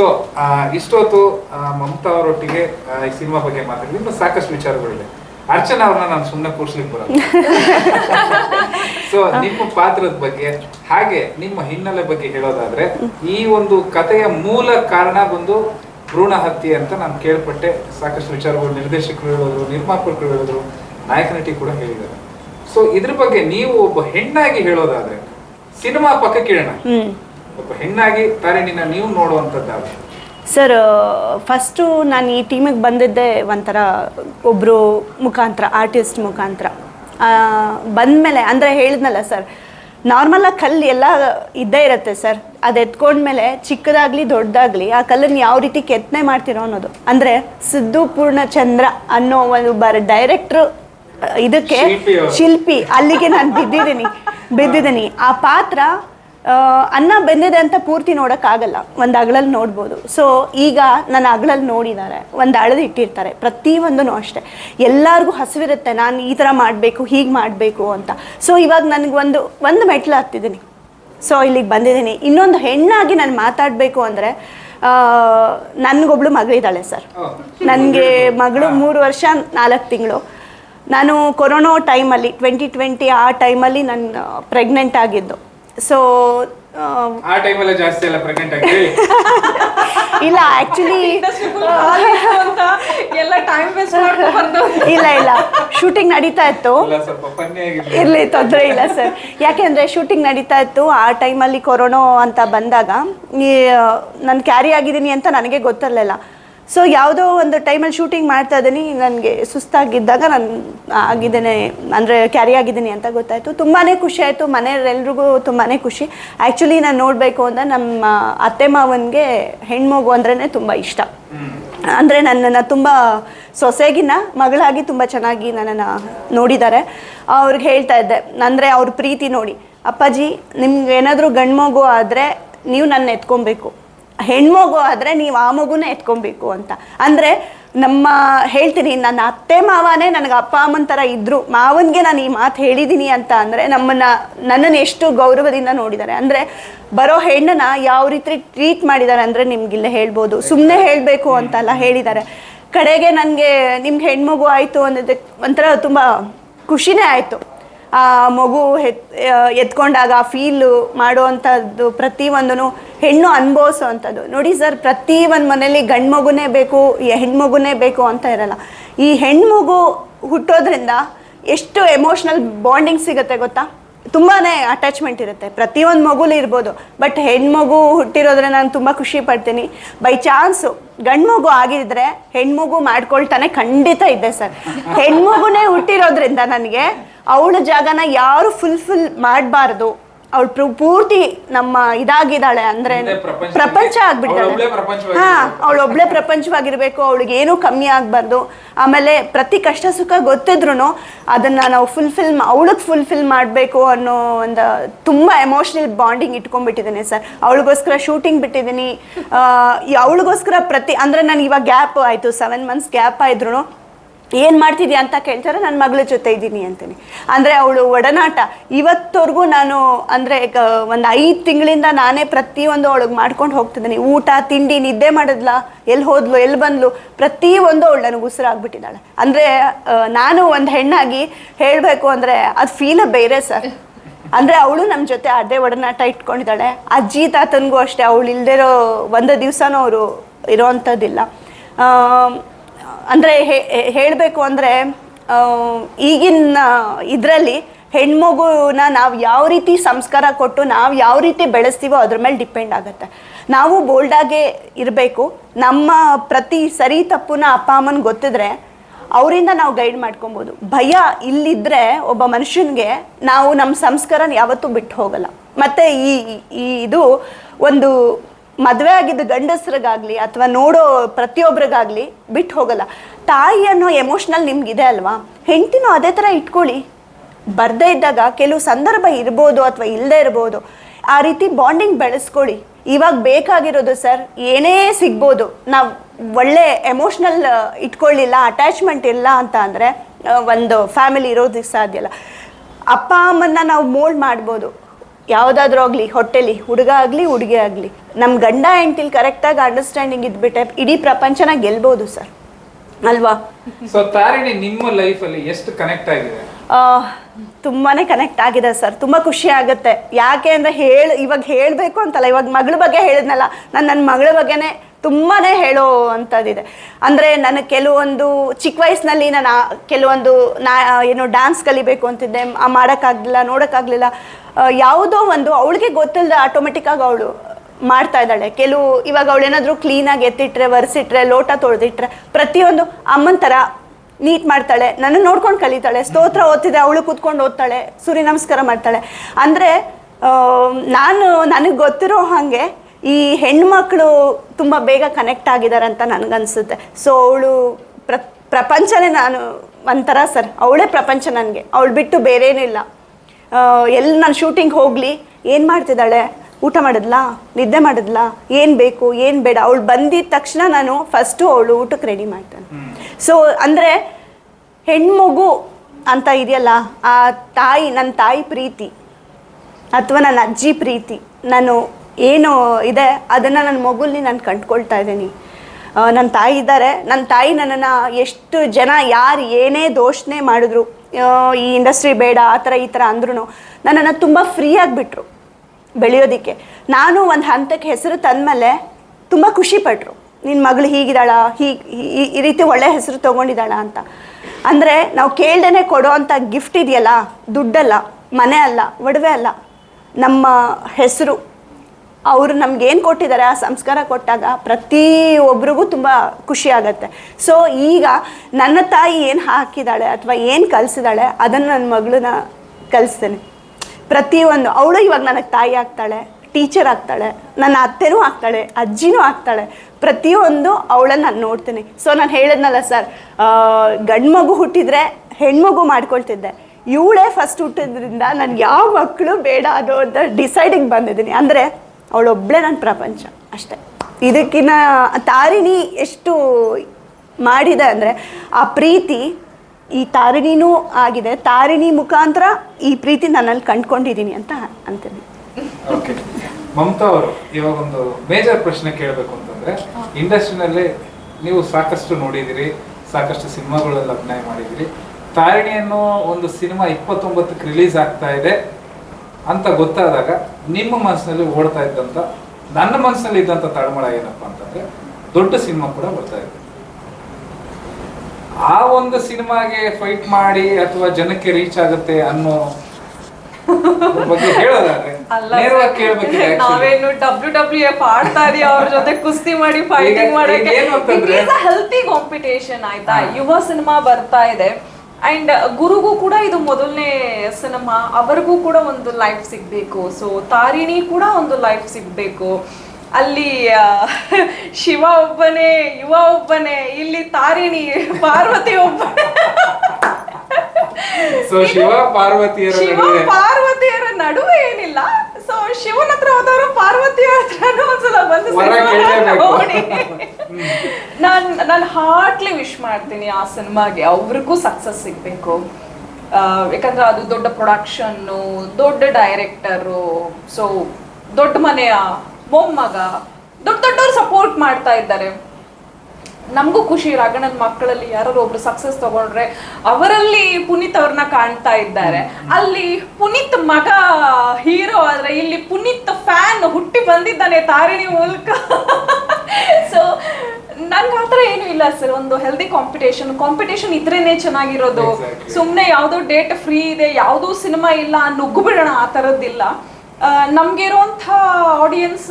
So ಇಷ್ಟೊತ್ತು ಮಮತಾ ಅವರೊಟ್ಟಿಗೆ ಈ ಸಿನಿಮಾ ಬಗ್ಗೆ ಮಾತಾಡಿ ಇನ್ನು ಸಾಕಷ್ಟು ವಿಚಾರಗಳಿದೆ. ಅರ್ಚನಾ ಅವ್ರನ್ನ ನಾನು ಸುಮ್ಮನೆ ಕೂರ್ಸ್ಲಿಕ್ಕೆ ಬರಲ್ಲ. ಸೊ ನಿಮ್ಮ ಪಾತ್ರದ ಬಗ್ಗೆ, ಹಾಗೆ ನಿಮ್ಮ ಹಿನ್ನೆಲೆ ಬಗ್ಗೆ ಹೇಳೋದಾದ್ರೆ, ಈ ಒಂದು ಕಥೆಯ ಮೂಲ ಕಾರಣ ಬಂದು ಭ್ರೂಣ ಹತ್ಯೆ ಅಂತ ನಾನು ಕೇಳ್ಪಟ್ಟೆ. ಸಾಕಷ್ಟು ವಿಚಾರಗಳು ನಿರ್ದೇಶಕರು ಹೇಳಿದ್ರು, ನಿರ್ಮಾಪಕರು ಹೇಳಿದ್ರು, ನಾಯಕ ನಟಿ ಕೂಡ ಹೇಳಿದ್ದಾರೆ. ಸೊ ಇದ್ರ ಬಗ್ಗೆ ನೀವು ಒಬ್ಬ ಹೆಣ್ಣಾಗಿ ಹೇಳೋದಾದ್ರೆ, ಸಿನಿಮಾ ಪಕ್ಕ ಹ್ಮ್. ಒಬ್ಬ ಹೆಣ್ಣಾಗಿ ತಾರಿಣಿನ ನೀವು ನೋಡುವಂಥದ್ದಾದ್ರೆ ಸರ್ ಫಸ್ಟು ನಾನು ಈ ಟೀಮಿಗೆ ಬಂದಿದ್ದೆ ಒಂಥರ ಒಬ್ಬರು ಮುಖಾಂತರ ಆರ್ಟಿಸ್ಟ್ ಮುಖಾಂತರ. ಬಂದಮೇಲೆ ಅಂದರೆ ಹೇಳಿದ್ನಲ್ಲ ಸರ್ ನಾರ್ಮಲಾಗಿ ಕಲ್ಲು ಎಲ್ಲ ಇದ್ದೇ ಇರುತ್ತೆ ಸರ್. ಅದು ಎತ್ಕೊಂಡ್ಮೇಲೆ ಚಿಕ್ಕದಾಗಲಿ ದೊಡ್ಡದಾಗಲಿ ಆ ಕಲ್ಲನ್ನು ಯಾವ ರೀತಿ ಕೆತ್ತನೆ ಮಾಡ್ತಿರೋ ಅನ್ನೋದು. ಅಂದರೆ ಸಿದ್ದು ಪೂರ್ಣಚಂದ್ರ ಅನ್ನೋ ಒಂದು ಬರ ಡೈರೆಕ್ಟ್ರು ಇದಕ್ಕೆ ಶಿಲ್ಪಿ ಅಲ್ಲಿಗೆ ನಾನು ಬಿದ್ದಿದ್ದೀನಿ ಬಿದ್ದಿದ್ದೀನಿ. ಆ ಪಾತ್ರ ಅನ್ನ ಬೆಂದಿದೆ ಅಂತ ಪೂರ್ತಿ ನೋಡೋಕ್ಕಾಗಲ್ಲ. ಒಂದು ಅಗಳಲ್ಲಿ ನೋಡ್ಬೋದು. ಸೊ ಈಗ ನನ್ನ ಅಗಳಲ್ಲಿ ನೋಡಿದ್ದಾರೆ. ಒಂದು ಅಳದು ಇಟ್ಟಿರ್ತಾರೆ. ಪ್ರತಿಯೊಂದೂ ಅಷ್ಟೇ. ಎಲ್ಲರಿಗೂ ಹಸಿವಿರುತ್ತೆ. ನಾನು ಈ ಥರ ಮಾಡಬೇಕು ಹೀಗೆ ಮಾಡಬೇಕು ಅಂತ. ಸೊ ಇವಾಗ ನನಗೆ ಒಂದು ಒಂದು ಮೆಟ್ಲು ಹತ್ತಿದ್ದೀನಿ ಸೊ ಇಲ್ಲಿಗೆ ಬಂದಿದ್ದೀನಿ ಇನ್ನೊಂದು ಹೆಣ್ಣಾಗಿ ನಾನು ಮಾತಾಡಬೇಕು ಅಂದರೆ ನನಗೊಬ್ಳು ಮಗಳಿದ್ದಾಳೆ ಸರ್. ನನಗೆ ಮಗಳು ಮೂರು ವರ್ಷ ನಾಲ್ಕು ತಿಂಗಳು. ನಾನು ಕೊರೋನಾ ಟೈಮಲ್ಲಿ ಟ್ವೆಂಟಿ ಟ್ವೆಂಟಿ ಆ ಟೈಮಲ್ಲಿ ನಾನು ಪ್ರೆಗ್ನೆಂಟ್ ಆಗಿದ್ದು. ಸೊ ಆ ಟೈಮಲ್ಲೇ ಜಾಸ್ತಿ ಎಲ್ಲ ಪ್ರೆಗ್ನೆಂಟ್ ಆಗಿ ಇಲ್ಲ ಆಕ್ಚುಲಿ ಅಂತ ಎಲ್ಲ ಟೈಮ್ ವೇಸ್ಟ್ ಮಾಡ್ಕೊಂಡು ಇಲ್ಲ ಇಲ್ಲ. ಶೂಟಿಂಗ್ ನಡೀತಾ ಇತ್ತು. ಇರಲಿ ತೊಂದರೆ ಇಲ್ಲ ಸರ್ ಯಾಕೆಂದರೆ ಶೂಟಿಂಗ್ ನಡೀತಾ ಇತ್ತು. ಆ ಟೈಮಲ್ಲಿ ಕೊರೋನಾ ಅಂತ ಬಂದಾಗ ನಾನು ಕ್ಯಾರಿ ಆಗಿದ್ದೀನಿ ಅಂತ ನನಗೆ ಗೊತ್ತಿರಲಿಲ್ಲ. ಸೊ ಯಾವುದೋ ಒಂದು ಟೈಮಲ್ಲಿ ಶೂಟಿಂಗ್ ಮಾಡ್ತಾ ಇದ್ದೀನಿ, ನನಗೆ ಸುಸ್ತಾಗಿದ್ದಾಗ ನಾನು ಆಗಿದ್ದೇನೆ, ಅಂದರೆ ಕ್ಯಾರಿ ಆಗಿದ್ದೀನಿ ಅಂತ ಗೊತ್ತಾಯಿತು. ತುಂಬಾ ಖುಷಿ ಆಯಿತು, ಮನೆಯವರೆಲ್ರಿಗೂ ತುಂಬಾ ಖುಷಿ. ಆ್ಯಕ್ಚುಲಿ ನಾನು ನೋಡಬೇಕು ಅಂತ ನಮ್ಮ ಅತ್ತೆ ಮಾವನಿಗೆ ಹೆಣ್ಮಗು ಅಂದ್ರೇ ತುಂಬ ಇಷ್ಟ. ಅಂದರೆ ನನ್ನನ್ನು ತುಂಬ ಸೊಸೆಗಿನ ಮಗಳಾಗಿ ತುಂಬ ಚೆನ್ನಾಗಿ ನನ್ನನ್ನು ನೋಡಿದ್ದಾರೆ. ಅವ್ರಿಗೆ ಹೇಳ್ತಾ ಇದ್ದೆ, ಅಂದರೆ ಅವ್ರ ಪ್ರೀತಿ ನೋಡಿ, ಅಪ್ಪಾಜಿ, ನಿಮ್ಗೆ ಏನಾದರೂ ಗಂಡು ಮಗು ಆದರೆ ನೀವು ನನ್ನ ಎತ್ಕೊಬೇಕು. ಹೆಣ್ಮಗು ಆದರೆ ನೀವು ಆ ಮಗುನ ಎತ್ಕೊಬೇಕು ಅಂತ. ಅಂದರೆ ನಮ್ಮ ಹೇಳ್ತೀನಿ, ನನ್ನ ಅತ್ತೆ ಮಾವನೇ ನನಗೆ ಅಪ್ಪ ಅಮ್ಮನ ಥರ ಇದ್ದರು ಮಾವನಿಗೆ ನಾನು ಈ ಮಾತು ಹೇಳಿದ್ದೀನಿ ಅಂತ ಅಂದರೆ ನಮ್ಮನ್ನು ನನ್ನನ್ನು ಎಷ್ಟು ಗೌರವದಿಂದ ನೋಡಿದ್ದಾರೆ. ಅಂದರೆ ಬರೋ ಹೆಣ್ಣನ್ನು ಯಾವ ರೀತಿ ಟ್ರೀಟ್ ಮಾಡಿದ್ದಾರೆ ಅಂದರೆ ನಿಮಗಿಲ್ಲ ಹೇಳ್ಬೋದು. ಸುಮ್ಮನೆ ಹೇಳಬೇಕು ಅಂತೆಲ್ಲ ಹೇಳಿದ್ದಾರೆ. ಕಡೆಗೆ ನನಗೆ, ನಿಮ್ಗೆ ಹೆಣ್ಮಗು ಆಯಿತು ಅನ್ನೋದಕ್ಕೆ ಒಂಥರ ತುಂಬ ಖುಷಿನೇ ಆಯಿತು. ಆ ಮಗು ಎತ್ಕೊಂಡಾಗ ಫೀಲು ಮಾಡುವಂಥದ್ದು ಪ್ರತಿಯೊಂದೂ ಹೆಣ್ಣು ಅನುಭವಿಸೋ ಅಂಥದ್ದು ನೋಡಿ ಸರ್ ಪ್ರತಿ ಒಂದು ಮನೇಲಿ ಗಂಡು ಮಗುನೇ ಬೇಕು ಹೆಣ್ಮಗುನೇ ಬೇಕು ಅಂತ ಇರಲ್ಲ. ಈ ಹೆಣ್ಮಗು ಹುಟ್ಟೋದ್ರಿಂದ ಎಷ್ಟು ಎಮೋಷ್ನಲ್ ಬಾಂಡಿಂಗ್ ಸಿಗುತ್ತೆ ಗೊತ್ತಾ? ತುಂಬಾ ಅಟ್ಯಾಚ್ಮೆಂಟ್ ಇರುತ್ತೆ. ಪ್ರತಿಯೊಂದು ಮಗುಲಿ ಇರ್ಬೋದು ಬಟ್ ಹೆಣ್ಮಗು ಹುಟ್ಟಿರೋದ್ರೆ ನಾನು ತುಂಬ ಖುಷಿ ಪಡ್ತೀನಿ. ಬೈ ಚಾನ್ಸು ಗಂಡ್ಮಗು ಆಗಿದ್ರೆ ಹೆಣ್ಮಗು ಮಾಡ್ಕೊಳ್ತಾನೆ ಖಂಡಿತ ಇದೆ ಸರ್. ಹೆಣ್ಮಗುನೇ ಹುಟ್ಟಿರೋದ್ರಿಂದ ನನಗೆ ಅವಳ ಜಾಗನ ಯಾರು ಫುಲ್ಫಿಲ್ ಮಾಡಬಾರ್ದು. ಅವಳು ಪೂರ್ತಿ ನಮ್ಮ ಇದಾಗಿದ್ದಾಳೆ ಅಂದ್ರೆ ಪ್ರಪಂಚ ಆಗ್ಬಿಟ್ಟಿದ್ದಾಳೆ. ಹಾ ಅವಳು ಒಬ್ಳೆ ಪ್ರಪಂಚವಾಗಿರ್ಬೇಕು ಅವಳಿಗೆ ಏನೂ ಕಮ್ಮಿ ಆಗ್ಬಾರ್ದು. ಆಮೇಲೆ ಪ್ರತಿ ಕಷ್ಟ ಸುಖ ಗೊತ್ತಿದ್ರು ಅದನ್ನ ನಾವು ಫುಲ್ಫಿಲ್ ಅವಳಿಗೆ ಫುಲ್ಫಿಲ್ ಮಾಡಬೇಕು ಅನ್ನೋ ಒಂದು ತುಂಬ ಎಮೋಷ್ನಲ್ ಬಾಂಡಿಂಗ್ ಇಟ್ಕೊಂಡ್ಬಿಟ್ಟಿದ್ದೀನಿ ಸರ್. ಅವಳಿಗೋಸ್ಕರ ಶೂಟಿಂಗ್ ಬಿಟ್ಟಿದ್ದೀನಿ. ಅವಳಿಗೋಸ್ಕರ ಪ್ರತಿ ಅಂದರೆ ನಾನು ಇವಾಗ ಗ್ಯಾಪ್ ಆಯಿತು ಸೆವೆನ್ ಮಂತ್ಸ್ ಗ್ಯಾಪ್ ಆಯಿದ್ರು ಏನು ಮಾಡ್ತಿದ್ಯಾ ಅಂತ ಕೇಳ್ತಾರೆ ನನ್ನ ಮಗಳ ಜೊತೆ ಇದ್ದೀನಿ ಅಂತೀನಿ. ಅಂದರೆ ಅವಳು ಒಡನಾಟ. ಇವತ್ತವರೆಗೂ ನಾನು, ಅಂದರೆ ಒಂದು ಐದು ತಿಂಗಳಿಂದ ನಾನೇ ಪ್ರತಿಯೊಂದು ಅವಳಿಗೆ ಮಾಡ್ಕೊಂಡು ಹೋಗ್ತಿದ್ದೀನಿ. ಊಟ, ತಿಂಡಿ, ನಿದ್ದೆ ಮಾಡಿದ್ಲಾ? ಎಲ್ಲಿ ಹೋದ್ಲು ಎಲ್ಲಿ ಬಂದ್ಲು? ಪ್ರತಿಯೊಂದು ಅವಳು ನನಗೆ ಉಸಿರಾಗ್ಬಿಟ್ಟಿದ್ದಾಳೆ. ಅಂದರೆ ನಾನು ಒಂದು ಹೆಣ್ಣಾಗಿ ಹೇಳಬೇಕು ಅಂದರೆ ಅದು ಫೀಲ ಬೇರೆ ಸರ್. ಅಂದರೆ ಅವಳು ನಮ್ಮ ಜೊತೆ ಅದೇ ಒಡನಾಟ ಇಟ್ಕೊಂಡಿದ್ದಾಳೆ. ಅಜ್ಜಿ ತಾತನಿಗೂ ಅಷ್ಟೇ ಅವಳು ಇರೋ ಒಂದು ದಿವಸನೂ ಅವರು ಇರೋವಂಥದ್ದಿಲ್ಲ ಅಂದರೆ ಹೇಳಬೇಕು ಅಂದರೆ ಈಗಿನ ಇದರಲ್ಲಿ ಹೆಣ್ಮಗುನ ನಾವು ಯಾವ ರೀತಿ ಸಂಸ್ಕಾರ ಕೊಟ್ಟು ನಾವು ಯಾವ ರೀತಿ ಬೆಳೆಸ್ತೀವೋ ಅದ್ರ ಮೇಲೆ ಡಿಪೆಂಡ್ ಆಗುತ್ತೆ. ನಾವು ಬೋಲ್ಡಾಗೆ ಇರಬೇಕು. ನಮ್ಮ ಪ್ರತಿ ಸರಿ ತಪ್ಪುನ ಅಪ್ಪ ಅಮ್ಮನ ಗೊತ್ತಿದ್ರೆ ಅವರಿಂದ ನಾವು ಗೈಡ್ ಮಾಡ್ಕೊಬೋದು. ಭಯ ಇಲ್ಲಿದ್ದರೆ ಒಬ್ಬ ಮನುಷ್ಯನಿಗೆ ನಾವು ನಮ್ಮ ಸಂಸ್ಕಾರನ ಯಾವತ್ತೂ ಬಿಟ್ಟು ಹೋಗಲ್ಲ. ಮತ್ತು ಈ ಈ ಇದು ಒಂದು ಮದುವೆ ಆಗಿದ್ದ ಗಂಡಸ್ರಿಗಾಗ್ಲಿ ಅಥವಾ ನೋಡೋ ಪ್ರತಿಯೊಬ್ಬರಿಗಾಗ್ಲಿ ಬಿಟ್ಟು ಹೋಗಲ್ಲ. ತಾಯಿ ಅನ್ನೋ ಎಮೋಷ್ನಲ್ ನಿಮ್ಗಿದೆ ಅಲ್ವಾ? ಹೆಂಡತಿನೂ ಅದೇ ಥರ ಇಟ್ಕೊಳ್ಳಿ. ಬರ್ದೇ ಇದ್ದಾಗ ಕೆಲವು ಸಂದರ್ಭ ಇರ್ಬೋದು ಅಥವಾ ಇಲ್ಲದೆ ಇರ್ಬೋದು, ಆ ರೀತಿ ಬಾಂಡಿಂಗ್ ಬೆಳೆಸ್ಕೊಳ್ಳಿ. ಇವಾಗ ಬೇಕಾಗಿರೋದು ಸರ್ ಏನೇ ಸಿಗ್ಬೋದು. ನಾವು ಒಳ್ಳೆ ಎಮೋಷ್ನಲ್ ಇಟ್ಕೊಳ್ಳಿಲ್ಲ ಅಟ್ಯಾಚ್ಮೆಂಟ್ ಇಲ್ಲ ಅಂತ ಅಂದರೆ ಒಂದು ಫ್ಯಾಮಿಲಿ ಇರೋದಕ್ಕೆ ಸಾಧ್ಯ ಇಲ್ಲ. ಅಪ್ಪ, ಅಮ್ಮನ್ನ ನಾವು ಮೋಲ್ಡ್ ಮಾಡ್ಬೋದು. ಯಾವುದಾದ್ರೂ ಆಗಲಿ, ಹೊಟ್ಟೆಲಿ, ಹುಡುಗ ಆಗಲಿ, ಹುಡುಗಿ ಆಗಲಿ. ನಮ್ಮ ಗಂಡ ಹೆಂಡತಿಲಿ ಕರೆಕ್ಟಾಗಿ ಅಂಡರ್ಸ್ಟ್ಯಾಂಡಿಂಗ್ ಇದ್ಬಿಟ್ಟೆ ಇಡೀ ಪ್ರಪಂಚನ ಗೆಲ್ಬೋದು ಸರ್ ಅಲ್ವಾ? ಸೊ ತಾರಿಣಿ ನಿಮ್ಮ ಲೈಫಲ್ಲಿ ಎಷ್ಟು ಕನೆಕ್ಟ್ ಆಗಿದೆ? ತುಂಬಾ ಕನೆಕ್ಟ್ ಆಗಿದೆ ಸರ್ ತುಂಬ ಖುಷಿ ಆಗುತ್ತೆ. ಯಾಕೆ ಅಂದರೆ ಹೇಳಿ ಇವಾಗ ಹೇಳಬೇಕು ಅಂತಲ್ಲ. ಇವಾಗ ಮಗಳ ಬಗ್ಗೆ ಹೇಳಿದ್ನಲ್ಲ. ನಾನು ನನ್ನ ಮಗಳ ಬಗ್ಗೆನೇ ತುಂಬಾ ಹೇಳೋ ಅಂಥದ್ದಿದೆ ಅಂದರೆ ನನ್ನ ಕೆಲವೊಂದು ಚಿಕ್ಕ ವಯಸ್ಸಿನಲ್ಲಿ ನಾನು ಕೆಲವೊಂದು ನಾ ಏನು ಡ್ಯಾನ್ಸ್ ಕಲಿಬೇಕು ಅಂತಿದ್ದೆ. ಮಾಡೋಕ್ಕಾಗಲಿಲ್ಲ ನೋಡೋಕ್ಕಾಗಲಿಲ್ಲ. ಯಾವುದೋ ಒಂದು ಅವಳಿಗೆ ಗೊತ್ತಿಲ್ಲದೆ ಆಟೋಮೆಟಿಕ್ಕಾಗಿ ಅವಳು ಮಾಡ್ತಾ ಇದ್ದಾಳೆ. ಕೆಲವು ಇವಾಗ ಅವಳೇನಾದರೂ ಕ್ಲೀನಾಗಿ ಎತ್ತಿಟ್ರೆ, ಒರೆಸಿಟ್ರೆ, ಲೋಟ ತೊಳೆದಿಟ್ರೆ, ಪ್ರತಿಯೊಂದು ಅಮ್ಮನ ಥರ ನೀಟ್ ಮಾಡ್ತಾಳೆ. ನನ್ನ ನೋಡ್ಕೊಂಡು ಕಲಿತಾಳೆ. ಸ್ತೋತ್ರ ಓದ್ತಿದ್ದೆ ಅವಳು ಕೂತ್ಕೊಂಡು ಓದ್ತಾಳೆ. ಸೂರ್ಯ ನಮಸ್ಕಾರ ಮಾಡ್ತಾಳೆ. ಅಂದರೆ ನಾನು, ನನಗೆ ಗೊತ್ತಿರೋ ಹಾಗೆ ಈ ಹೆಣ್ಮಕ್ಳು ತುಂಬ ಬೇಗ ಕನೆಕ್ಟ್ ಆಗಿದ್ದಾರೆ ಅಂತ ನನಗನ್ಸುತ್ತೆ. ಸೊ ಅವಳು ಪ್ರ, ಪ್ರಪಂಚನೇ ನಾನು ಒಂಥರ ಸರ್. ಅವಳೇ ಪ್ರಪಂಚ ನನಗೆ. ಅವಳು ಬಿಟ್ಟು ಬೇರೇನಿಲ್ಲ ಎಲ್ಲಿ ನಾನು ಶೂಟಿಂಗ್ ಹೋಗಲಿ. ಏನು ಮಾಡ್ತಿದ್ದಾಳೆ? ಊಟ ಮಾಡಿದ್ಲಾ? ನಿದ್ದೆ ಮಾಡಿದ್ಲಾ? ಏನು ಬೇಕು ಏನು ಬೇಡ? ಅವಳು ಬಂದಿದ ತಕ್ಷಣ ನಾನು ಫಸ್ಟು ಅವಳು ಊಟಕ್ಕೆ ರೆಡಿ ಮಾಡ್ತಾನೆ. ಸೊ ಅಂದರೆ ಹೆಣ್ಮಗು ಅಂತ ಇದೆಯಲ್ಲ ಆ ತಾಯಿ ನನ್ನ ತಾಯಿ ಪ್ರೀತಿ ಅಥವಾ ನನ್ನ ಅಜ್ಜಿ ಪ್ರೀತಿ ನಾನು ಏನು ಇದೆ ಅದನ್ನು ನನ್ನ ಮಗುಲಿ ನಾನು ಕಂಡ್ಕೊಳ್ತಾ ಇದ್ದೀನಿ. ನನ್ನ ತಾಯಿ ಇದ್ದಾರೆ ನನ್ನ ತಾಯಿ ನನ್ನನ್ನು ಎಷ್ಟು ಜನ ಯಾರು ಏನೇ ದೋಷನೇ ಮಾಡಿದ್ರು ಈ ಇಂಡಸ್ಟ್ರಿ ಬೇಡ ಆ ಥರ ಈ ಥರ ಅಂದ್ರೂ ನನ್ನನ್ನು ತುಂಬ ಫ್ರೀ ಆಗಿಬಿಟ್ರು ಬೆಳೆಯೋದಕ್ಕೆ. ನಾನು ಒಂದು ಹಂತಕ್ಕೆ ಹೆಸರು ತಂದಮೇಲೆ ತುಂಬ ಖುಷಿಪಟ್ಟರು ನಿನ್ನ ಮಗಳು ಹೀಗಿದ್ದಾಳ? ಹೀಗೆ ಈ- ರೀತಿ ಒಳ್ಳೆ ಹೆಸರು ತೊಗೊಂಡಿದ್ದಾಳ ಅಂತ. ಅಂದರೆ ನಾವು ಕೇಳ್ದೇ ಕೊಡೋ ಅಂಥ ಗಿಫ್ಟ್ ಇದೆಯಲ್ಲ, ದುಡ್ಡಲ್ಲ, ಮನೆ ಅಲ್ಲ, ಒಡವೆ ಅಲ್ಲ, ನಮ್ಮ ಹೆಸರು. ಅವರು ನಮ್ಗೆ ಏನು ಕೊಟ್ಟಿದ್ದಾರೆ, ಆ ಸಂಸ್ಕಾರ ಕೊಟ್ಟಾಗ ಪ್ರತಿ ಒಬ್ರಿಗೂ ತುಂಬ ಖುಷಿ ಆಗುತ್ತೆ. ಸೊ ಈಗ ನನ್ನ ತಾಯಿ ಏನು ಹಾಕಿದ್ದಾಳೆ ಅಥವಾ ಏನು ಕಲಿಸಿದಾಳೆ ಅದನ್ನು ನನ್ನ ಮಗಳನ್ನ ಕಲಿಸ್ತೇನೆ. ಪ್ರತಿಯೊಂದು ಅವಳು ಇವಾಗ ನನಗೆ ತಾಯಿ ಆಗ್ತಾಳೆ ಟೀಚರ್ ಆಗ್ತಾಳೆ, ನನ್ನ ಅತ್ತೆನೂ ಆಗ್ತಾಳೆ, ಅಜ್ಜಿನೂ ಆಗ್ತಾಳೆ. ಪ್ರತಿಯೊಂದು ಅವಳನ್ನು ನಾನು ನೋಡ್ತೀನಿ. ಸೊ ನಾನು ಹೇಳಿದ್ನಲ್ಲ ಸರ್ ಗಂಡು ಮಗು ಹುಟ್ಟಿದ್ರೆ ಹೆಣ್ಮಗು ಮಾಡ್ಕೊಳ್ತಿದ್ದೆ. ಇವಳೇ ಫಸ್ಟ್ ಹುಟ್ಟಿದ್ರಿಂದ ನನಗೆ ಯಾವ ಮಕ್ಕಳು ಬೇಡ ಅದು ಅಂತ ಡಿಸೈಡಿಂಗ್ ಬಂದಿದ್ದೀನಿ. ಅಂದರೆ ಅವಳೊಬ್ಬಳೇ ನನ್ನ ಪ್ರಪಂಚ ಅಷ್ಟೇ. ಇದಕ್ಕಿನ್ನ ತಾರಿಣಿ ಎಷ್ಟು ಮಾಡಿದೆ ಅಂದರೆ ಆ ಪ್ರೀತಿ ಈ ತಾರಿಣಿನೂ ಆಗಿದೆ. ತಾರಿಣಿ ಮುಖಾಂತರ ಈ ಪ್ರೀತಿ ನನ್ನಲ್ಲಿ ಕಂಡ್ಕೊಂಡಿದ್ದೀನಿ ಅಂತ ಅಂತೀನಿ. ಓಕೆ ಮಮತಾ ಅವರು, ಇವಾಗ ಒಂದು ಮೇಜರ್ ಪ್ರಶ್ನೆ ಕೇಳಬೇಕು ಅಂತಂದ್ರೆ, ಇಂಡಸ್ಟ್ರಿನಲ್ಲಿ ನೀವು ಸಾಕಷ್ಟು ನೋಡಿದಿರಿ, ಸಾಕಷ್ಟು ಸಿನಿಮಾಗಳಲ್ಲಿ ಅಭಿನಯ ಮಾಡಿದಿರಿ. ತಾರಿಣಿ ಅನ್ನೋ ಒಂದು ಸಿನಿಮಾ ಇಪ್ಪತ್ತೊಂಬತ್ತಕ್ಕೆ ರಿಲೀಸ್ ಆಗ್ತಾ ಇದೆ ಅಂತ ಗೊತ್ತಾದಾಗ ನಿಮ್ಮ ಮನಸ್ಸಿನಲ್ಲಿ ಓಡ್ತಾ ಇದ್ದಂಥ ನನ್ನ ಮನಸ್ಸಿನಲ್ಲಿ ಇದ್ದಂತ ತಳಮಳ ಏನಪ್ಪಾ ಅಂತಂದ್ರೆ, ದೊಡ್ಡ ಸಿನಿಮಾ ಕೂಡ ಬರ್ತಾ ಇದೆ. ಆ ಒಂದು ಸಿನಿಮಾಗೆ ಫೈಟ್ ಮಾಡಿ ಅಥವಾ ಜನಕ್ಕೆ ರೀಚ್ ಆಗುತ್ತೆ ಅನ್ನೋ ಬಗ್ಗೆ ಹೇಳೋದಾದ್ರೆ ನಾವೇನು ಡಬ್ಲ್ಯೂ ಡಬ್ಲ್ಯೂ ಎಫ್ ಆಡ್ತಾ ಇದೀವಿ ಅವ್ರ ಜೊತೆ ಕುಸ್ತಿ ಮಾಡಿ ಫೈಟಿಂಗ್ ಮಾಡಕ್ಕೆ? ಹೆಲ್ತಿ ಕಾಂಪಿಟೇಷನ್ ಆಯ್ತಾ? ಯುವ ಸಿನಿಮಾ ಬರ್ತಾ ಇದೆ. ಅಂಡ್ ಗುರುಗೂ ಕೂಡ ಇದು ಮೊದಲನೇ ಸಿನಿಮಾ ಅವರಿಗೂ ಕೂಡ ಒಂದು ಲೈಫ್ ಸಿಗ್ಬೇಕು. ಸೊ ತಾರಿಣಿ ಕೂಡ ಒಂದು ಲೈಫ್ ಸಿಗ್ಬೇಕು. ಅಲ್ಲಿ ಶಿವ ಒಬ್ಬನೇ ಯುವ ಒಬ್ಬನೇ ಇಲ್ಲಿ ತಾರಿಣಿ ಪಾರ್ವತಿ ಒಬ್ಬನೇ. ಸೊ ಶಿವ ಪಾರ್ವತಿಯರ ನಡುವೆ. ಏನಿಲ್ಲ. ಸೊ ಶಿವನ ಹತ್ರ ಹೋದವರು ಪಾರ್ವತಿಯ ಹತ್ರನೂ ಒಂದ್ಸಲ ಬಂದು ನೋಡಿ. ನಾನ್ ನಾನು ಹಾರ್ಟ್ಲಿ ವಿಶ್ ಮಾಡ್ತೀನಿ ಆ ಸಿನಿಮಾಗೆ. ಅವ್ರಿಗೂ ಸಕ್ಸಸ್ ಸಿಗ್ಬೇಕು. ಯಾಕಂದ್ರೆ ಅದು ದೊಡ್ಡ ಪ್ರೊಡಕ್ಷನ್ನು ದೊಡ್ಡ ಡೈರೆಕ್ಟರು ಸೊ ದೊಡ್ಡ ಮನೆಯ ಮೊಮ್ಮಗ ದೊಡ್ಡ ದೊಡ್ಡವ್ರು ಸಪೋರ್ಟ್ ಮಾಡ್ತಾ ಇದ್ದಾರೆ. ನಮಗೂ ಖುಷಿ ರಾಗಣ್ಣನ ಮಕ್ಕಳಲ್ಲಿ ಯಾರಾದ್ರು ಒಬ್ರು ಸಕ್ಸಸ್ ತಗೊಂಡ್ರೆ ಅವರಲ್ಲಿ ಪುನೀತ್ ಅವ್ರನ್ನ ಕಾಣ್ತಾ ಇದ್ದಾರೆ. ಅಲ್ಲಿ ಪುನೀತ್ ಮಗ ಹೀರೋ ಆದ್ರೆ ಇಲ್ಲಿ ಪುನೀತ್ ಫ್ಯಾನ್ ಹುಟ್ಟಿ ಬಂದಿದ್ದಾನೆ ತಾರಿಣಿ ಮೂಲಕ. ಸೊ ನನ್ಗೆ ಆ ಥರ ಏನು ಇಲ್ಲ ಸರ್. ಒಂದು ಹೆಲ್ದಿ ಕಾಂಪಿಟೇಷನ್ ಕಾಂಪಿಟೇಷನ್ ಇದ್ರೇನೆ ಚೆನ್ನಾಗಿರೋದು. ಸುಮ್ಮನೆ ಯಾವುದೋ ಡೇಟ್ ಫ್ರೀ ಇದೆ ಯಾವುದೋ ಸಿನಿಮಾ ಇಲ್ಲ ನುಗ್ಗು ಬಿಡೋಣ ಆ ಥರದ್ದಿಲ್ಲ. ನಮ್ಗೆ ಇರುವಂಥ ಆಡಿಯನ್ಸ್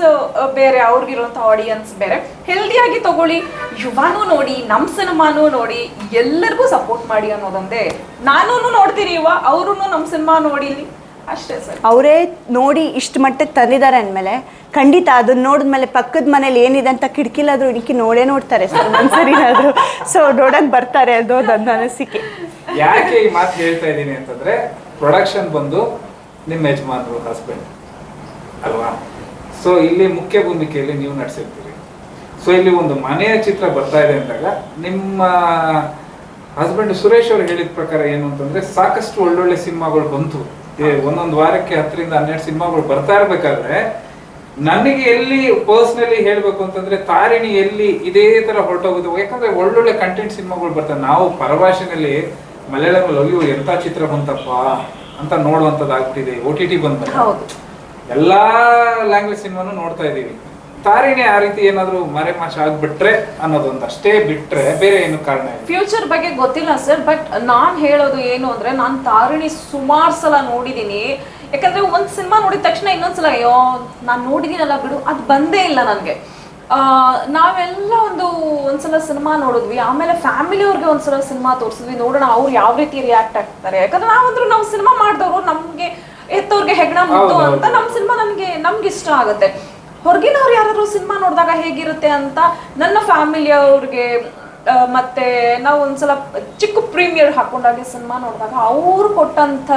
ಬೇರೆ ಅವ್ರಿಗಿರುವಂಥ ಆಡಿಯನ್ಸ್ ಬೇರೆ. ಹೆಲ್ದಿಯಾಗಿ ತಗೊಳ್ಳಿ ಯುವಾನೂ ನೋಡಿ ನಮ್ಮ ಸಿನಿಮಾನೂ ನೋಡಿ ಎಲ್ಲರಿಗೂ ಸಪೋರ್ಟ್ ಮಾಡಿ ಅನ್ನೋದೊಂದೇ. ನಾನೂ ನೋಡ್ತೀನಿ ಯುವ ಅವರು ನಮ್ಮ ಸಿನಿಮಾ ನೋಡಿ ಅಷ್ಟೇ ಸರ್. ಅವರೇ ನೋಡಿ ಇಷ್ಟು ಮಟ್ಟಕ್ಕೆ ತಂದಿದ್ದಾರೆ ಅಂದಮೇಲೆ ಖಂಡಿತ ಅದನ್ನ ನೋಡಿದ್ಮೇಲೆ ಪಕ್ಕದ ಮನೇಲಿ ಏನಿದೆ ಅಂತ ಕಿಟಕಿಲಾದ್ರೂ ಇಣಕಿ ನೋಡೇ ನೋಡ್ತಾರೆ ಸರ್ ಒಂದ್ಸರಿನಾದ್ರು ಸೊ ನೋಡಕ್ ಬರ್ತಾರೆ ಅದು ನನ್ನ ಅನಿಸಿಕೆ. ಯಾಕೆ ಈ ಮಾತು ಹೇಳ್ತಾ ಇದ್ದೀನಿ ಅಂತಂದ್ರೆ ಪ್ರೊಡಕ್ಷನ್ ಬಂದು ನಿಮ್ಮ ಯಜಮಾನರು ಹಸ್ಬೆಂಡ್ ಅಲ್ವಾ? ಸೊ ಇಲ್ಲಿ ಮುಖ್ಯ ಭೂಮಿಕೆಯಲ್ಲಿ ನೀವು ನಡೆಸಿರ್ತೀರಿ. ಸೊ ಇಲ್ಲಿ ಒಂದು ಮನೆಯ ಚಿತ್ರ ಬರ್ತಾ ಇದೆ ಅಂದಾಗ ನಿಮ್ಮ ಹಸ್ಬೆಂಡ್ ಸುರೇಶ್ ಅವರು ಹೇಳಿದ ಪ್ರಕಾರ ಏನು ಅಂತಂದ್ರೆ ಸಾಕಷ್ಟು ಒಳ್ಳೊಳ್ಳೆ ಸಿನಿಮಾಗಳು ಬಂತು. ಒಂದೊಂದು ವಾರಕ್ಕೆ ಹತ್ತರಿಂದ ಹನ್ನೆರಡು ಸಿನಿಮಾಗಳು ಬರ್ತಾ ಇರ್ಬೇಕಾದ್ರೆ ನನಗೆ ಎಲ್ಲಿ ಪರ್ಸ್ನಲಿ ಹೇಳ್ಬೇಕು ಅಂತಂದ್ರೆ ತಾರಿಣಿ ಎಲ್ಲಿ ಇದೇ ತರ ಹೊರಟೋಗೋದು ಯಾಕಂದ್ರೆ ಒಳ್ಳೊಳ್ಳೆ ಕಂಟೆಂಟ್ ಸಿನಿಮಾಗಳು ಬರ್ತವೆ ನಾವು ಪರಭಾಷೆನಲ್ಲಿ ಮಲಯಾಳಂ ಅಯ್ಯೋ ಎಂತ ಚಿತ್ರ ಬಂತಪ್ಪ ಅಂತ ನೋಡುವಂಥದ್ದು ಆಗ್ಬಿಟ್ಟಿದೆ ಓ ಟಿ ಟಿ ಹೌದು. ಎಲ್ಲಾ ಲ್ಯಾಂಗ್ವೇಜ್ ಸಿನಿಮಾನು ನೋಡ್ತಾ ಇದ್ದೀವಿ. ತಾರಿಣಿ ಆ ರೀತಿ ಏನಾದ್ರು ಮರೆಮಾಚ ಆಗ್ಬಿಟ್ರೆ ಅನ್ನೋದೊಂದು ಅಷ್ಟೇ ಬಿಟ್ರೆ ಬೇರೆ ಏನು ಕಾರಣ ಫ್ಯೂಚರ್ ಬಗ್ಗೆ ಗೊತ್ತಿಲ್ಲ ಸರ್ ಬಟ್ ನಾನ್ ಹೇಳೋದು ಏನು ಅಂದ್ರೆ ನಾನ್ ತಾರಿಣಿ ಸುಮಾರು ಸಲ ನೋಡಿದೀನಿ. ಯಾಕಂದ್ರೆ ಒಂದ್ ಸಿನಿಮಾ ನೋಡಿದ ತಕ್ಷಣ ಇನ್ನೊಂದ್ಸಲ, ಅಯ್ಯೋ, ನಾನ್ ನೋಡಿದೀನಲ್ಲ ಬಿಡು, ಅದ್ ಬಂದೇ ಇಲ್ಲ ನನ್ಗೆ. ನಾವೆಲ್ಲ ಒಂದು ಒಂದ್ಸಲ ಸಿನಿಮಾ ನೋಡಿದ್ವಿ. ಆಮೇಲೆ ಫ್ಯಾಮಿಲಿ ಅವ್ರಿಗೆ ಒಂದ್ಸಲ ಸಿನಿಮಾ ತೋರಿಸಿದ್ವಿ. ನೋಡೋಣ ಅವ್ರು ಯಾವ ರೀತಿ ರಿಯಾಕ್ಟ್ ಆಗ್ತಾರೆ. ಯಾಕಂದ್ರೆ ನಾವಂದ್ರು ನಾವು ಸಿನಿಮಾ ಮಾಡಿದವರು, ನಮ್ಗೆ ಎತ್ತವ್ರಿಗೆ ಹೆಗ್ಣ ಮುಟ್ಟು ಅಂತ ನಮ್ ಸಿನಿಮಾ ನಮ್ಗೆ ನಮ್ಗೆ ಇಷ್ಟ ಆಗುತ್ತೆ. ಹೊರಗಿನವ್ರು ಯಾರು ಸಿನಿಮಾ ನೋಡಿದಾಗ ಹೇಗಿರುತ್ತೆ ಅಂತ ನನ್ನ ಫ್ಯಾಮಿಲಿ ಅವ್ರಿಗೆ ಮತ್ತೆ ನಾವು ಒಂದ್ಸಲ ಚಿಕ್ಕ ಪ್ರೀಮಿಯರ್ ಹಾಕೊಂಡಾಗ ಸಿನಿಮಾ ನೋಡಿದಾಗ ಅವ್ರು ಕೊಟ್ಟಂತ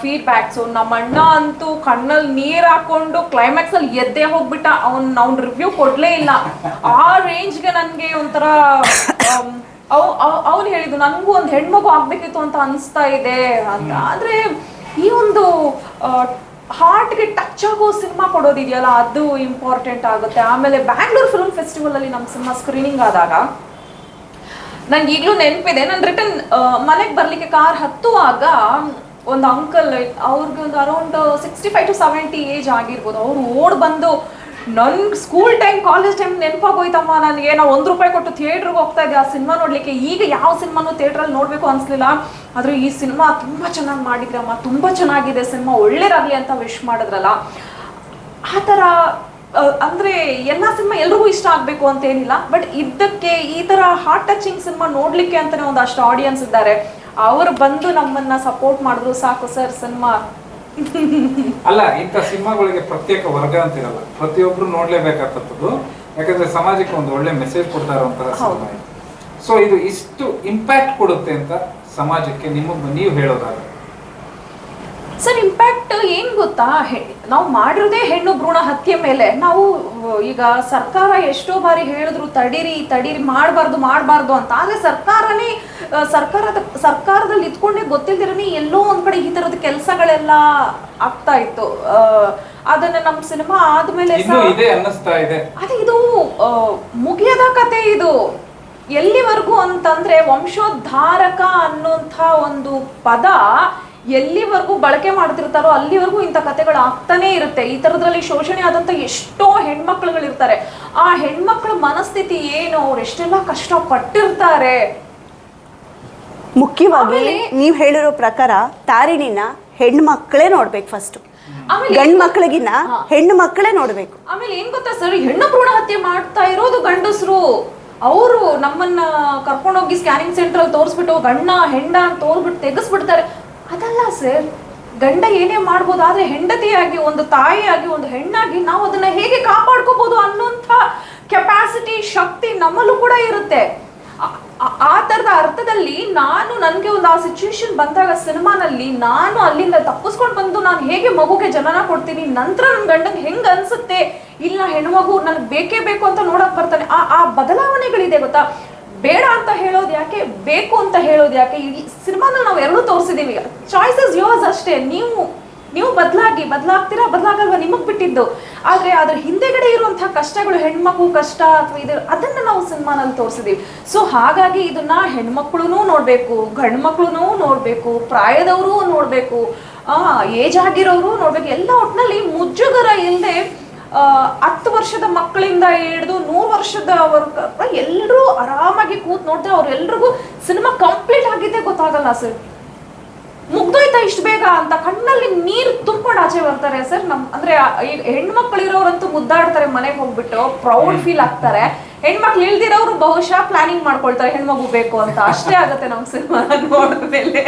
ಫೀಡ್ಬ್ಯಾಕ್ಸು ನಮ್ಮ ಅಣ್ಣ ಅಂತೂ ಕಣ್ಣಲ್ಲಿ ನೀರ್ ಹಾಕೊಂಡು ಕ್ಲೈಮ್ಯಾಕ್ಸ್ ಅಲ್ಲಿ ಎದ್ದೆ ಹೋಗ್ಬಿಟ್ಟ. ಅವ್ನ್ ಅವ್ನ ರಿವ್ಯೂ ಕೊಡ್ಲೇ ಇಲ್ಲ. ಆ ರೇಂಜ್ಗೆ ನನ್ಗೆ ಒಂಥರ ಅವ್ ಅವ್ನು ಹೇಳಿದ್ದು ನನಗೂ ಒಂದು ಹೆಣ್ಮಗು ಆಗ್ಬೇಕಿತ್ತು ಅಂತ ಅನಿಸ್ತಾ ಇದೆ. ಅಂತ. ಆದ್ರೆ ಈ ಒಂದು ಹಾರ್ಟ್ಗೆ ಟಚ್ ಆಗೋ ಸಿನಿಮಾ ಕೊಡೋದಿದೆಯಲ್ಲ, ಅದು ಇಂಪಾರ್ಟೆಂಟ್ ಆಗುತ್ತೆ. ಆಮೇಲೆ ಬ್ಯಾಂಗ್ಳೂರ್ ಫಿಲ್ಮ್ ಫೆಸ್ಟಿವಲ್ ಅಲ್ಲಿ ನಮ್ಮ ಸಿನಿಮಾ ಸ್ಕ್ರೀನಿಂಗ್ ಆದಾಗ, ನಂಗೆ ಈಗಲೂ ನೆನಪಿದೆ. ನಾನು ರಿಟರ್ನ್ ಮನೆಗೆ ಬರಲಿಕ್ಕೆ ಕಾರ್ ಹತ್ತುವಾಗ ಒಂದು ಅಂಕಲ್ ಅವ್ರಿಗೆ ಒಂದು around sixty five to seventy age ಆಗಿರ್ಬೋದು. ಅವ್ರು ಓಡ್ ಬಂದು ನನ್ ಸ್ಕೂಲ್ ಟೈಮ್ ಕಾಲೇಜ್ ಟೈಮ್ ನೆನಪಾಗೋಯ್ತಮ್ಮ. ನನಗೆ ಏನೋ ಒಂದು ರೂಪಾಯಿ ಕೊಟ್ಟು ಥಿಯೇಟ್ರಿಗೆ ಹೋಗ್ತಾ ಇದ್ದೆ. ಆ ಸಿನಿಮಾ ನೋಡಲಿಕ್ಕೆ ಈಗ ಯಾವ ಸಿನಿಮಾನು ಥಿಯೇಟ್ರಲ್ಲಿ ನೋಡಬೇಕು ಅನಿಸ್ಲಿಲ್ಲ. ಆದ್ರೆ ಈ ಸಿನಿಮಾ ತುಂಬಾ ಚೆನ್ನಾಗಿ ಮಾಡಿದ್ರಮ್ಮ. ತುಂಬಾ ಚೆನ್ನಾಗಿದೆ ಸಿನಿಮಾ ಒಳ್ಳೇದಾಗ್ಲಿ ಅಂತ ವಿಶ್ ಮಾಡಿದ್ರಲ್ಲ. ಆ ಥರ ಅಂದರೆ ಎಲ್ಲ ಸಿನಿಮಾ ಎಲ್ರಿಗೂ ಇಷ್ಟ ಆಗಬೇಕು ಅಂತ ಏನಿಲ್ಲ ಬಟ್ ಇದಕ್ಕೆ ಈ ತರ ಹಾರ್ಟ್ ಟಚಿಂಗ್ ಸಿನಿಮಾ ನೋಡಲಿಕ್ಕೆ ಅಂತಾನೆ ಒಂದಷ್ಟು ಆಡಿಯನ್ಸ್ ಇದ್ದಾರೆ. ಅವರು ಬಂದು ನಮ್ಮನ್ನ ಸಪೋರ್ಟ್ ಮಾಡಿದ್ರು. ಸಾಕು ಸರ್ ಸಿನಿಮಾ ಅಲ್ಲ ಇಂಥ ಸಿನಿಮಾಗಳಿಗೆ ಪ್ರತ್ಯೇಕ ವರ್ಗ ಅಂತಿರಲ್ಲ ಪ್ರತಿಯೊಬ್ರು ನೋಡ್ಲೇಬೇಕಾಗ್ತದ್ದು ಯಾಕಂದ್ರೆ ಸಮಾಜಕ್ಕೆ ಒಂದು ಒಳ್ಳೆ ಮೆಸೇಜ್ ಕೊಡ್ತಾ ಇರುವಂತಹ. ಸಿನಿಮಾ ಸೊ ಇದು ಇಷ್ಟು ಇಂಪ್ಯಾಕ್ಟ್ ಕೊಡುತ್ತೆ ಅಂತ ಸಮಾಜಕ್ಕೆ ನಿಮಗೆ ನೀವು ಹೇಳೋದಾದ್ರೆ. ಸರ್ ಇಂಪ್ಯಾಕ್ಟ್ ಏನ್ ಗೊತ್ತಾ? ನಾವು ಮಾಡಿರೋದೇ ಹೆಣ್ಣು ಭ್ರೂಣ ಹತ್ಯೆ ಮೇಲೆ. ನಾವು ಈಗ ಸರ್ಕಾರ ಎಷ್ಟೋ ಬಾರಿ ಹೇಳಿದ್ರು ತಡೀರಿ ತಡೀರಿ ಮಾಡಬಾರ್ದು ಮಾಡಬಾರ್ದು ಅಂತ. ಆದ್ರೆ ಸರ್ಕಾರನೇ ಸರ್ಕಾರದ ಸರ್ಕಾರದಲ್ಲಿ ಇದ್ಕೊಂಡೇ ಗೊತ್ತಿಲ್ದಿರನೇ ಎಲ್ಲೋ ಒಂದ್ ಕಡೆ ಈ ತರದ ಕೆಲಸಗಳೆಲ್ಲ ಆಗ್ತಾ ಇತ್ತು. ಅದನ್ನ ನಮ್ಮ ಸಿನಿಮಾ ಆದ್ಮೇಲೆ ಅದೇ ಇದು ಮುಗಿಯದ ಕತೆ ಇದು. ಎಲ್ಲಿವರೆಗೂ ಅಂತಂದ್ರೆ ವಂಶೋದ್ಧಾರಕ ಅನ್ನುವಂಥ ಒಂದು ಪದ ಎಲ್ಲಿವರೆಗೂ ಬಳಕೆ ಮಾಡ್ತಿರ್ತಾರೋ ಅಲ್ಲಿವರೆಗೂ ಇಂಥ ಕತೆಗಳು ಆಗ್ತಾನೇ ಇರುತ್ತೆ. ಈ ಥರದ್ರಲ್ಲಿ ಶೋಷಣೆ ಆದಂತ ಎಷ್ಟೋ ಹೆಣ್ಮಕ್ಳುಗಳಿರ್ತಾರೆ. ಆ ಹೆಣ್ಮಕ್ಳ ಮನಸ್ಥಿತಿ ಏನು? ಅವ್ರು ಎಷ್ಟೆಲ್ಲ ಕಷ್ಟ ಪಟ್ಟಿರ್ತಾರೆ ಮುಖ್ಯವಾಗಿ ನೀವು ಹೇಳಿರೋ ಪ್ರಕಾರ ತಾರಿಣಿನ ಹೆಣ್ಮಕ್ಳೇ ನೋಡ್ಬೇಕು ಫಸ್ಟ್ ಆಮೇಲೆ ಗಂಡ್ ಮಕ್ಳಿಗಿನ್ನ ಹೆಣ್ಣು ಮಕ್ಕಳೇ ನೋಡ್ಬೇಕು. ಆಮೇಲೆ ಏನ್ ಗೊತ್ತಾ ಸರ್? ಹೆಣ್ಣು ಭ್ರೂಣ ಹತ್ಯೆ ಮಾಡ್ತಾ ಇರೋದು ಗಂಡಸರು. ಅವರು ನಮ್ಮನ್ನ ಕರ್ಕೊಂಡೋಗಿ ಸ್ಕ್ಯಾನಿಂಗ್ ಸೆಂಟರ್ ಅಲ್ಲಿ ತೋರಿಸ್ಬಿಟ್ಟು ಗಂಡ ಹೆಂಡ ಅಂತ ತೋರ್ಬಿಟ್ಟು ತೆಗೆಸ್ಬಿಡ್ತಾರೆ. ಅದಲ್ಲ ಸರ್, ಗಂಡ ಏನೇ ಮಾಡ್ಬೋದು, ಆದ್ರೆ ಹೆಂಡತಿಯಾಗಿ ಒಂದು ತಾಯಿಯಾಗಿ ಒಂದು ಹೆಣ್ಣಾಗಿ ನಾವು ಅದನ್ನ ಹೇಗೆ ಕಾಪಾಡ್ಕೋಬಹುದು ಅನ್ನೋಂಥ ಕೆಪಾಸಿಟಿ ಶಕ್ತಿ ನಮ್ಮಲ್ಲೂ ಕೂಡ ಇರುತ್ತೆ. ಆ- ತರದ ಅರ್ಥದಲ್ಲಿ ನಾನು ನನಗೆ ಒಂದು ಆ ಸಿಚುವೇಶನ್ ಬಂದಾಗ ಸಿನಿಮಾನಲ್ಲಿ ನಾನು ಅಲ್ಲಿಂದ ತಪ್ಪಿಸ್ಕೊಂಡು ಬಂದು ನಾನು ಹೇಗೆ ಮಗುಗೆ ಜನನ ಕೊಡ್ತೀನಿ, ನಂತರ ನನ್ನ ಗಂಡಂಗೆ ಹೆಂಗ್ ಅನ್ಸುತ್ತೆ, ಇಲ್ಲ ಹೆಣ್ಮಗು ನನಗೆ ಬೇಕೇ ಬೇಕು ಅಂತ ನೋಡಕ್ ಬರ್ತಾನೆ, ಆ ಆ ಬದಲಾವಣೆಗಳಿದೆ ಗೊತ್ತಾ? ಬೇಡ ಅಂತ ಹೇಳೋದು ಯಾಕೆ? ಬೇಕು ಅಂತ ಹೇಳೋದು ಯಾಕೆ? ಈ ಸಿನಿಮಾನ ನಾವು ಎರಡೂ ತೋರಿಸಿದೀವಿ. ಚಾಯ್ಸಸ್ ಯೋರ್ಸ್ ಅಷ್ಟೇ. ನೀವು ನೀವು ಬದಲಾಗಿ, ಬದಲಾಗ್ತೀರಾ? ಬದಲಾಗಲ್ವಾ? ನಿಮಗೆ ಬಿಟ್ಟಿದ್ದು. ಆದರೆ ಅದ್ರ ಹಿಂದೆಗಡೆ ಇರುವಂತಹ ಕಷ್ಟಗಳು, ಹೆಣ್ಮಕ್ಳು ಕಷ್ಟ ಅಥವಾ ಇದು ಅದನ್ನ ನಾವು ಸಿನಿಮಾನಲ್ಲಿ ತೋರಿಸಿದೀವಿ. ಸೊ ಹಾಗಾಗಿ ಇದನ್ನ ಹೆಣ್ಮಕ್ಳು ನೋಡ್ಬೇಕು ಗಂಡು ಮಕ್ಳು ನೋಡ್ಬೇಕು, ಪ್ರಾಯದವರು ನೋಡ್ಬೇಕು ಏಜ್ ಆಗಿರೋರು ನೋಡ್ಬೇಕು. ಎಲ್ಲ ಇಲ್ಲದೆ ಹತ್ತು ವರ್ಷದ ಮಕ್ಕಳಿಂದ ಹಿಡಿದು ನೂರು ವರ್ಷದವರೆಗೂ ಎಲ್ಲರೂ ಆರಾಮಾಗಿ ಕೂತ್ ನೋಡ್ತಾರೆ ಅವ್ರೆಲ್ರಿಗೂ ಸಿನಿಮಾ ಕಂಪ್ಲೀಟ್ ಆಗಿದ್ದೇ ಗೊತ್ತಾಗಲ್ಲ ಸರ್. ಮುಗ್ದೋಯ್ತಾ ಇಷ್ಟು ಬೇಗ ಅಂತ ಕಣ್ಣಲ್ಲಿ ನೀರು ತುಂಬಿಕೊಂಡು ಆಚೆ ಬರ್ತಾರೆ ಸರ್. ನಮ್ ಅಂದ್ರೆ ಹೆಣ್ಣು ಈಗ ಹೆಣ್ಮಕ್ಳು ಇರೋರಂತೂ ಮುದ್ದಾಡ್ತಾರೆ ಮನೆಗೆ ಹೋಗ್ಬಿಟ್ಟು ಪ್ರೌಡ್ ಫೀಲ್ ಆಗ್ತಾರೆ. ಹೆಣ್ಮಕ್ಳು ಇಲ್ದಿರೋರು ಬಹುಶಃ ಪ್ಲಾನಿಂಗ್ ಮಾಡ್ಕೊಳ್ತಾರೆ ಹೆಣ್ಮಗು ಬೇಕು ಅಂತ. ಅಷ್ಟೇ ಆಗುತ್ತೆ ನಮ್ ಸಿನಿಮಾ ನೋಡಿದ್ಮೇಲೆ.